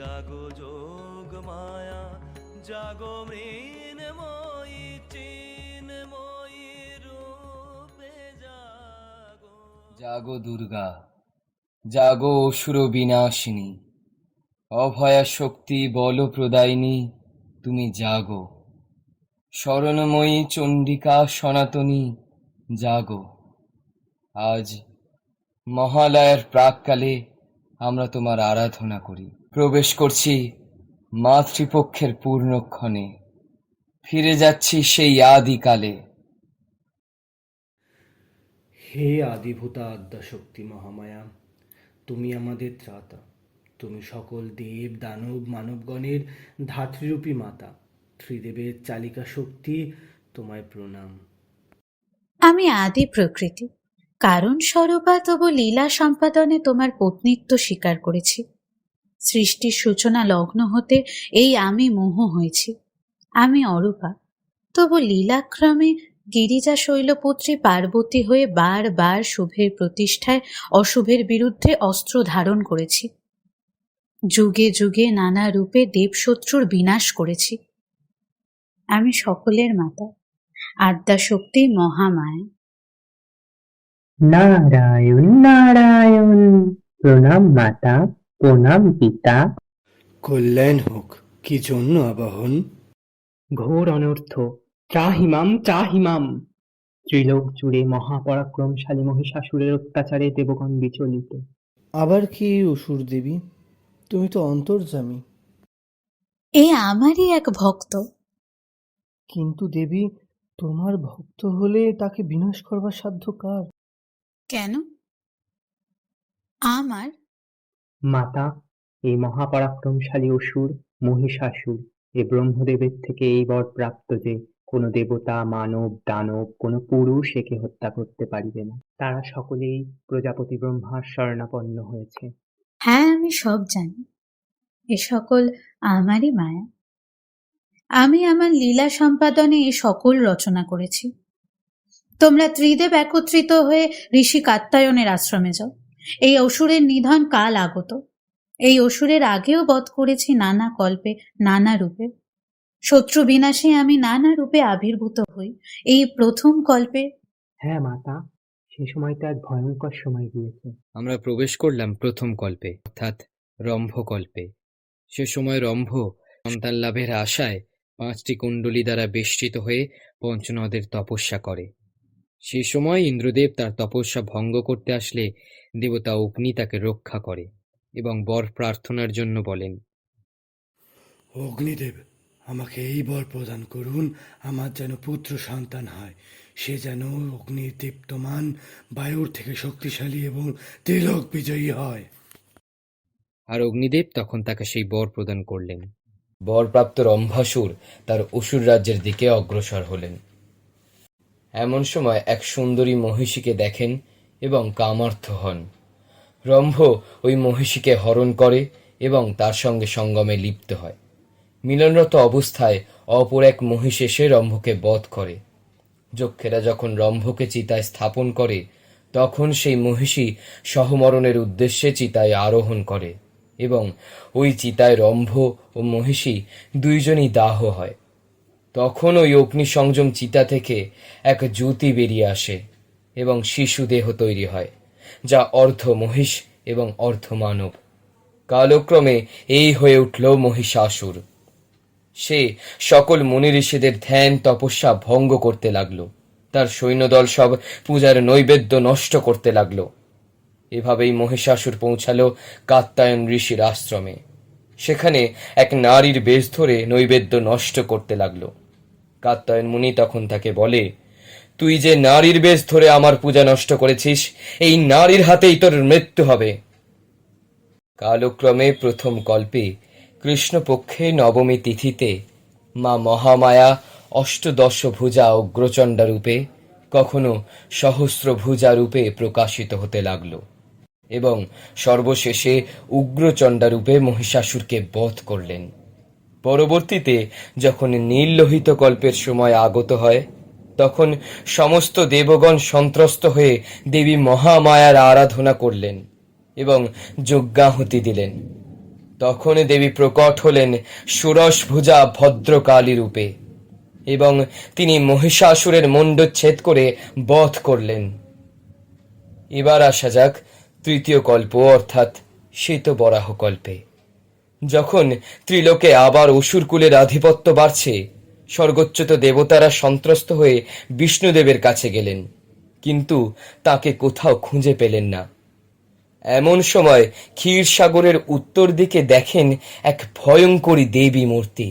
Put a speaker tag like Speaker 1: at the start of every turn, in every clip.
Speaker 1: জাগো যোগ মায়া, জাগো মৃন্ময়ী, চিন্ময়ী রূপে জাগো।
Speaker 2: জাগো দুর্গা, জাগো অসুর বিনাশিনী, অভয়া শক্তি বল প্রদায়িনী তুমি জাগো। স্মরণময়ী চণ্ডিকা সনাতনী, জাগো। আজ মহালয়ার প্রাককালে আমরা তোমার আরাধনা করি। প্রবেশ করছি মাতৃপক্ষের পূর্ণক্ষণে। ফিরে যাচ্ছি সেই আদিকালে।
Speaker 3: হে আদিভূতা আদ্যাশক্তি মহামায়া তুমি আমাদের ত্রাতা। তুমি সকল দেব দানব মানবগণের ধাত্রীরূপী মাতা। ত্রিদেবের চালিকা শক্তি তোমায় প্রণাম।
Speaker 4: আমি আদি প্রকৃতি। কারণ স্বরূপা তবু লীলা সম্পাদনে তোমার পত্নীত্ব স্বীকার করেছি। সৃষ্টির সূচনা লগ্ন হতে এই আমি মোহ হয়েছি। আমি অরূপা। তবু লীলাক্রমে গিরিজা শৈলপুত্রী পার্বতী হয়ে বারবার শুভের প্রতিষ্ঠায় অশুভের বিরুদ্ধে অস্ত্র ধারণ করেছি। যুগে যুগে নানা রূপে দেবশত্রুর বিনাশ করেছি। আমি সকলের মাতা, আদ্যাশক্তি মহামায়া।
Speaker 5: নারায়ণ নারায়ণ, প্রণাম মাতা। প্রণাম পিতা।
Speaker 3: কল্যাণ হোক কি জন্য আবাহন?
Speaker 5: ঘোর অনর্থ ত্রাহিমাম ত্রাহিমাম ত্রিলোক জুড়ে মহাপরাক্রমশালী মহিষাসুরের অত্যাচারে দেবগণ বিচলিত।
Speaker 3: আবার কি অসুর দেবী? তুমি তো অন্তর্জামী
Speaker 4: এ আমারই এক ভক্ত।
Speaker 3: কিন্তু দেবী তোমার ভক্ত হলে তাকে বিনাশ করবার সাধ্য কার?
Speaker 4: কেন? আমার
Speaker 5: মাতা, এই মহাপরাক্রমশালী অসুর, মহিষাসুর, এ ব্রহ্মদেবের থেকে এই বর প্রাপ্ত যে কোনো দেবতা, মানব, দানব, কোনো পুরুষ একে হত্যা করতে পারিবে না। তারা সকলেই প্রজাপতি ব্রহ্মার শরণাপন্ন হয়েছে।
Speaker 4: হ্যাঁ আমি সব জানি। এ সকল আমারই মায়া। আমি আমার লীলা সম্পাদনে এ সকল রচনা করেছি। তোমরা ত্রিদেব একত্রিত হয়ে ঋষি কাত্তায়নের আশ্রমে যাও। এই অসুরের নিধন কাল আগত। এই অসুরের আগেও বধ করেছি নানা কল্পে নানা রূপে। শত্রু বিনাশে আমি নানা রূপে আবির্ভূত হই। এই প্রথম কল্পে
Speaker 5: হ্যাঁ মাতা সে সময়টা এক ভয়ঙ্কর সময় গিয়েছে।
Speaker 2: আমরা প্রবেশ করলাম প্রথম কল্পে অর্থাৎ রম্ভ কল্পে। সে সময় রম্ভ সন্তান লাভের আশায় পাঁচটি কুণ্ডলী দ্বারা বেষ্টিত হয়ে পঞ্চনদের তপস্যা করে। সেই সময় ইন্দ্রদেব তার তপস্যা ভঙ্গ করতে আসলে দেবতা অগ্নি তাকে রক্ষা করে এবং বর প্রার্থনার জন্য বলেন
Speaker 3: অগ্নিদেব আমাকে এই বর প্রদান করুন আমার যেন পুত্র সন্তান হয়। সে যেন অগ্নির দীপ্তমান বায়ুর থেকে শক্তিশালী এবং তিলক বিজয়ী হয়।
Speaker 2: আর অগ্নিদেব তখন তাকে সেই বর প্রদান করলেন। বরপ্রাপ্ত রম্ভাসুর তার অসুর রাজ্যের দিকে অগ্রসর হলেন। এমন সময় এক সুন্দরী মহিষীকে দেখেন এবং কামার্থ হন। রম্ভ ওই মহিষীকে হরণ করে এবং তার সঙ্গে সঙ্গমে লিপ্ত হয়। মিলনরত অবস্থায় অপর এক মহিষ এসে রম্ভকে বধ করে। যক্ষেরা যখন রম্ভকে চিতায় স্থাপন করে, তখন সেই মহিষী সহমরণের উদ্দেশ্যে চিতায় আরোহণ করে এবং ওই চিতায় রম্ভ ও মহিষী দুইজনই দাহ হয়। তখন ওই অগ্নিসংযম চিতা থেকে এক জ্যোতি বেরিয়ে আসে এবং শিশু দেহ তৈরি হয়, যা অর্ধ মহিষ এবং অর্ধ মানব। কালক্রমে এই হয়ে উঠল মহিষাসুর। সে সকল মুনি ঋষিদের ধ্যান, তপস্যা ভঙ্গ করতে লাগল। তার সৈন্যদল সব পূজার নৈবেদ্য নষ্ট করতে লাগল। এভাবেই মহিষাসুর পৌঁছালো কাত্তায়ন ঋষির আশ্রমে। সেখানে এক নারীর বেশ ধরে নৈবেদ্য নষ্ট করতে লাগল। কাত্তায়ন মুনি তখন তাকে বলে, তুই যে নারীর বেশ ধরে আমার পূজা নষ্ট করেছিস, এই নারীর হাতেই তোর মৃত্যু হবে। কালক্রমে প্রথম কল্পে কৃষ্ণপক্ষে নবমী তিথিতে মা মহামায়া অষ্টদশ ভুজা অগ্রচণ্ডা রূপে কখনো সহস্র ভুজা রূপে প্রকাশিত হতে লাগল এবং সর্বশেষে উগ্রচণ্ডা রূপে মহিষাসুরকে বধ করলেন। পরবর্তীতে যখন নীললোহিত কল্পের সময় আগত হয়, তখন সমস্ত দেবগণ সন্ত্রস্ত হয়ে দেবী মহামায়ার আরাধনা করলেন এবং যজ্ঞাহুতি দিলেন। তখন দেবী প্রকট হলেন ষোড়শ ভুজা ভদ্রকালী রূপে এবং তিনি মহিষাসুরের মণ্ডচ্ছেদ করে বধ করলেন। এবার আসা যাক তৃতীয় কল্প অর্থাৎ শীত বরাহ কল্পে যখন ত্রিলোকে আবার অসুরকুলের আধিপত্য বাড়ছে, স্বর্গচ্যুত দেবতারা সন্ত্রস্ত হয়ে বিষ্ণুদেবের কাছে গেলেন, কিন্তু তাকে কোথাও খুঁজে পেলেন না। এমন সময় ক্ষীরসাগরের উত্তর দিকে দেখেন এক ভয়ঙ্করী দেবী মূর্তি,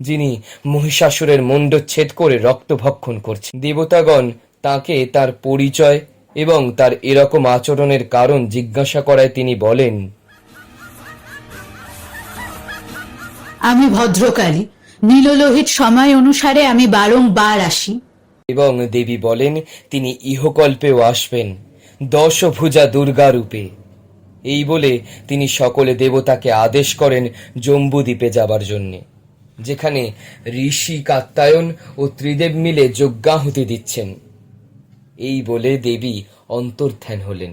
Speaker 2: যিনি মহিষাসুরের মণ্ডচ্ছেদ করে রক্তভক্ষণ করছেন। দেবতাগণ তাকে তার পরিচয় এবং তার এরকম আচরণের কারণ জিজ্ঞাসা করায় তিনি বলেন
Speaker 4: আমি ভদ্রকালী। নীললোহিত সময় অনুসারে আমি বারংবার আসি।
Speaker 2: এবং দেবী বলেন, তিনি ইহকল্পেও আসবেন, দশভুজা দুর্গা রূপে। এই বলে তিনি সকলে দেবতাকে আদেশ করেন জম্বুদ্বীপে যাবার জন্যে, যেখানে ঋষি কাত্তায়ন ও ত্রিদেব মিলে যজ্ঞাহুতি দিচ্ছেন। এই বলে দেবী অন্তর্ধ্যান হলেন।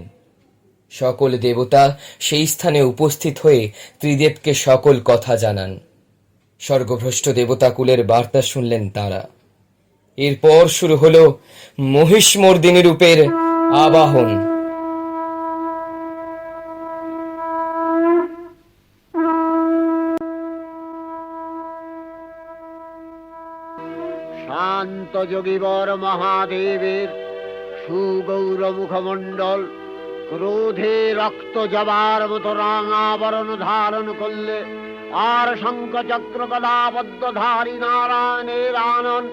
Speaker 2: সকল দেবতা সেই স্থানে উপস্থিত হয়ে ত্রিদেবকে সকল কথা জানান। স্বর্গভ্রষ্ট দেবতাকুলের বার্তা শুনলেন তারা। এরপর শুরু হলো মহিষমর্দিনী রূপের আবাহন।
Speaker 6: শান্ত যোগীবর মহাদেবের সুগৌর মুখমণ্ডল ক্রোধে রক্ত যাবার মতো রাঙাবরণ ধারণ করলে আর শঙ্খ চক্র গদাবদ্ধধারী নারায়ণের আনন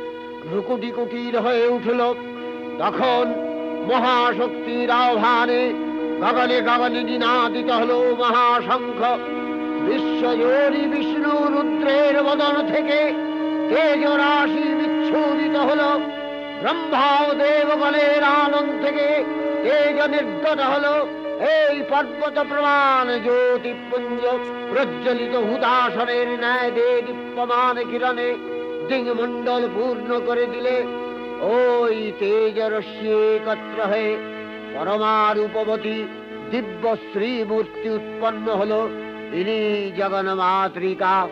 Speaker 6: রুকুটি কুটির হয়ে উঠল। তখন মহাশক্তির আহ্বানে গগনে গগনে নিনাদিত হল মহাশঙ্খ। বিশ্বজোরী বিষ্ণু রুদ্রের বদন থেকে তেজ রাশি বিচ্ছুরিত হল। ব্রহ্মা দেবগণের আনন্দ থেকে তেজ নির্গত হল। এই পর্বত প্রমাণ জ্যোতিপুঞ্জ প্রজ্বলিত হুদাসনের ন্যায় দে দীপ্যমান কিরণে দিংমণ্ডল পূর্ণ করে দিলে ওই তেজ রশ্মি একত্র হয়ে পরমারূপবতী দিব্য শ্রীমূর্তি উৎপন্ন হলো। ইনি জগন্মাতৃকা,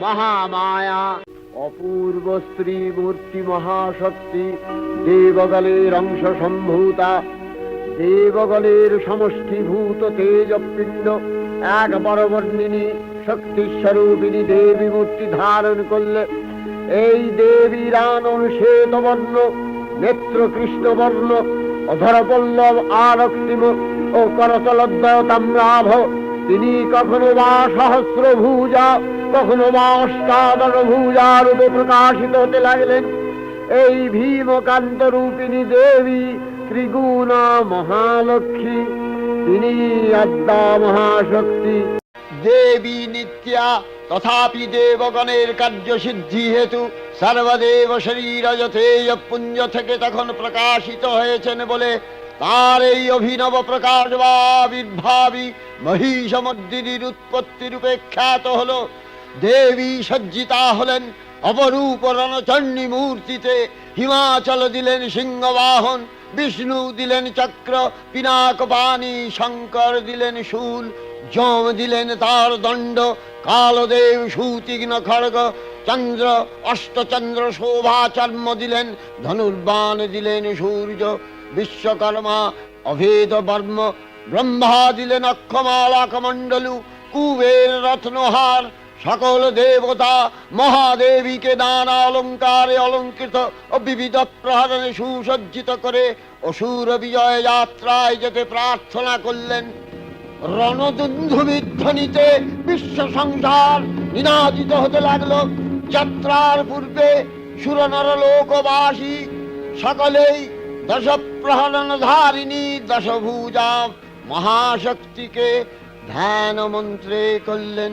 Speaker 6: মহামায়া। অপূর্ব স্ত্রী মূর্তি মহাশক্তি দেবগলের অংশ সম্ভূতা দেবগলের সমষ্টিভূত তেজপিণ্ড এক বরবর্ণিনী শক্তি স্বরূপিনী দেবী মূর্তি ধারণ করলে এই দেবীর আনন শ্বেতবর্ণ নেত্র কৃষ্ণবর্ণ অধরপল্লব আরক্তিম ও করতলদ্বয় তাম্রাভ তিনি কখনো বা সহস্র ভুজা কখনো বা অষ্টাদশ ভুজা রূপে প্রকাশিত হতে লাগলেন। এই ভীমকান্ত রূপিণী দেবী ত্রিগুণা মহালক্ষ্মী, তিনি আদ্যা মহাশক্তি। দেবী নিত্যা, তথাপি দেবগণের কার্যসিদ্ধি হেতু সর্বদেব শরীর পুঞ্জ থেকে তখন প্রকাশিত হয়েছেন বলে তার এই অভিনব প্রকাশ বা আবির্ভাবী মহিষমর্দিনীর উৎপত্তি রূপে খ্যাত হল। দেবী সজ্জিতা হলেন অপরূপ রণচণ্ডী মূর্তিতে হিমাচল দিলেন সিংহবাহন। বিষ্ণু দিলেন চক্র, পিনাক পানি শঙ্কর দিলেন শূল, যম দিলেন তার দণ্ড, কালদেব সুতীক্ষ্ণ খড়গ, চন্দ্র, অষ্টচন্দ্র শোভা চর্ম দিলেন, ধনুর্বাণ দিলেন সূর্য, বিশ্বকর্মা, অভেদ বর্ম, ব্রহ্মা দিলেন অক্ষমালা কমণ্ডলু কুবের রত্নহার সকল দেবতা মহাদেবীকে নানা অলঙ্কারে অলঙ্কৃত ও বিবিধ প্রহরণে সুসজ্জিত করে অসুর বিজয় যাত্রায় যেতে প্রার্থনা করলেন। রণদুন্ধুবিধ্বনিতে বিশ্ব সংসার নিনাদিত হতে লাগল। যাত্রার পূর্বে সুরনর লোকবাসী, সকলেই দশ প্রহরণ দশভূজা মহাশক্তিকে ধ্যান মন্ত্রে করলেন।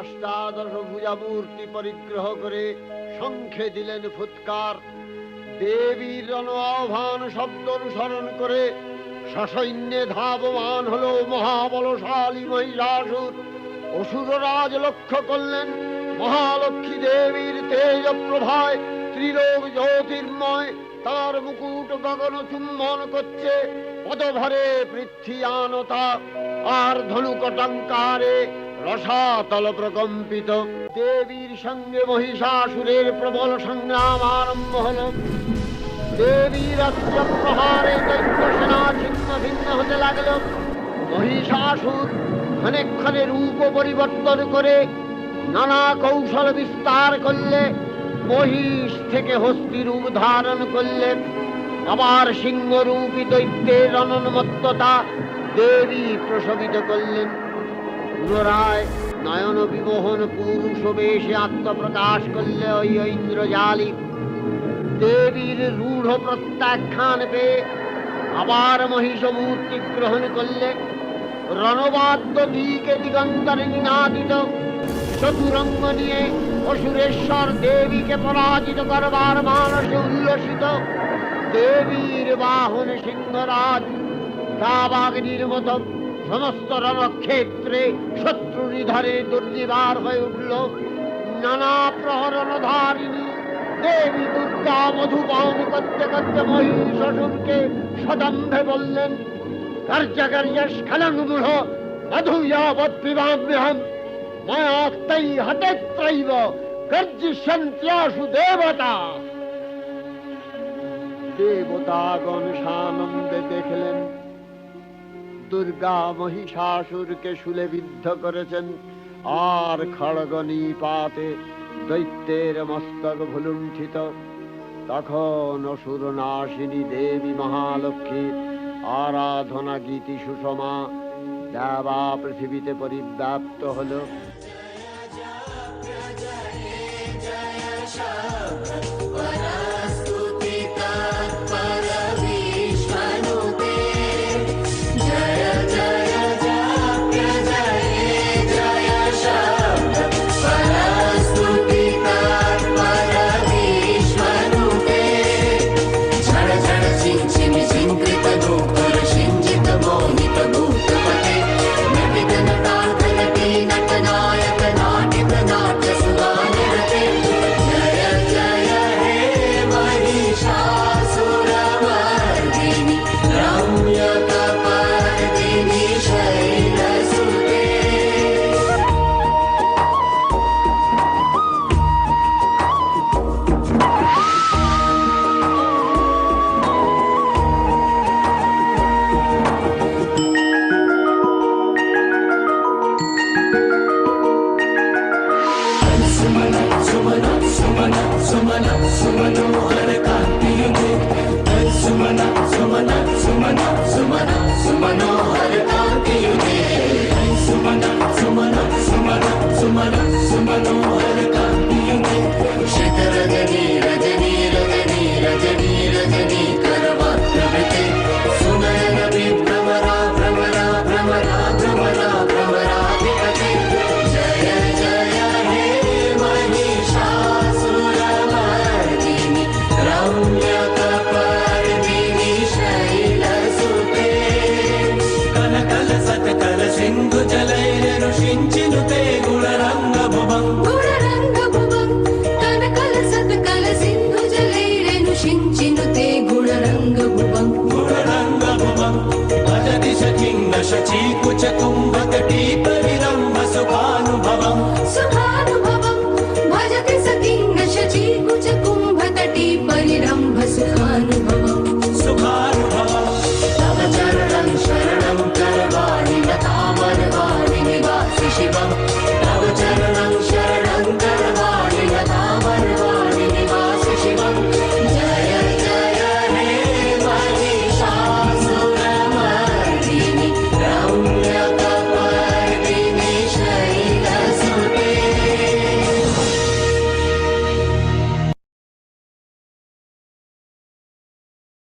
Speaker 6: অষ্টাদশ ভুজা মূর্তি পরিগ্রহ করে শঙ্খে দিলেন ফুৎকার। দেবীর রণ আহ্বান শব্দ অনুসরণ করে সসৈন্যে ধাবমান হল মহাবলশালী মহিষাসুর অসুররাজ লক্ষ্য করলেন মহালক্ষ্মী দেবীর তেজ প্রভায় ত্রিলোক জ্যোতির্ময়। তার মুকুট গগন চুম্বন করছে, পদভরে পৃথ্বীয়ানতা আর ধনুকটঙ্কারে রসাতল প্রকম্পিত দেবীর সঙ্গে মহিষাসুরের প্রবল সংগ্রাম আরম্ভ হলো। দেবীর প্রহারে দৈত্য সেনা ছিন্ন ভিন্ন হতে লাগল। মহিষাসুর ক্ষণে রূপ পরিবর্তন করে নানা কৌশল বিস্তার করলে, মহিষ থেকে হস্তি রূপ ধারণ করলে, আবার সিংহরূপী দৈত্যের অনন্মত্ততা দেবী প্রসবিত করলেন। পুনরায় নয়ন বিমোহন পুরুষ বেশে আত্মপ্রকাশ করলে ওই ইন্দ্রজালী দেবীর রূঢ় প্রত্যাখ্যান পেয়ে আবার মহিষ মূর্তি গ্রহণ করলে রণবাদ্য দিকে দিগন্তরে নিনাদিত। চতুরঙ্গ নিয়ে অসুরেশ্বর দেবীকে পরাজিত করবার মানসে উল্লসিত। দেবীর বাহন সিংহরাজ দাবাগ্নির মতো সমস্ত রণক্ষেত্রে শত্রু নিধারে দুর্নিবার হয়ে উঠল। নানা প্রহরণধারিণী, দেবী, দুর্গা মধুপান করতে করতে মহিষাসুরকে সদম্ভে বললেন দেবতা। দেবতাগণ সানন্দে দেখলেন দুর্গা মহিষাসুরকে শুলে বিদ্ধ করেছেন। আর খড়গনি পাতে দৈত্যের মস্তক ভুলুণ্ঠিত। তখন অসুর নাশিনী দেবী মহালক্ষ্মী, আরাধনা গীতি সুষমা, দেবা পৃথিবীতে পরিব্যাপ্ত হলো।
Speaker 1: Sumana, Sumana, Sumana, Sumana, Sumana.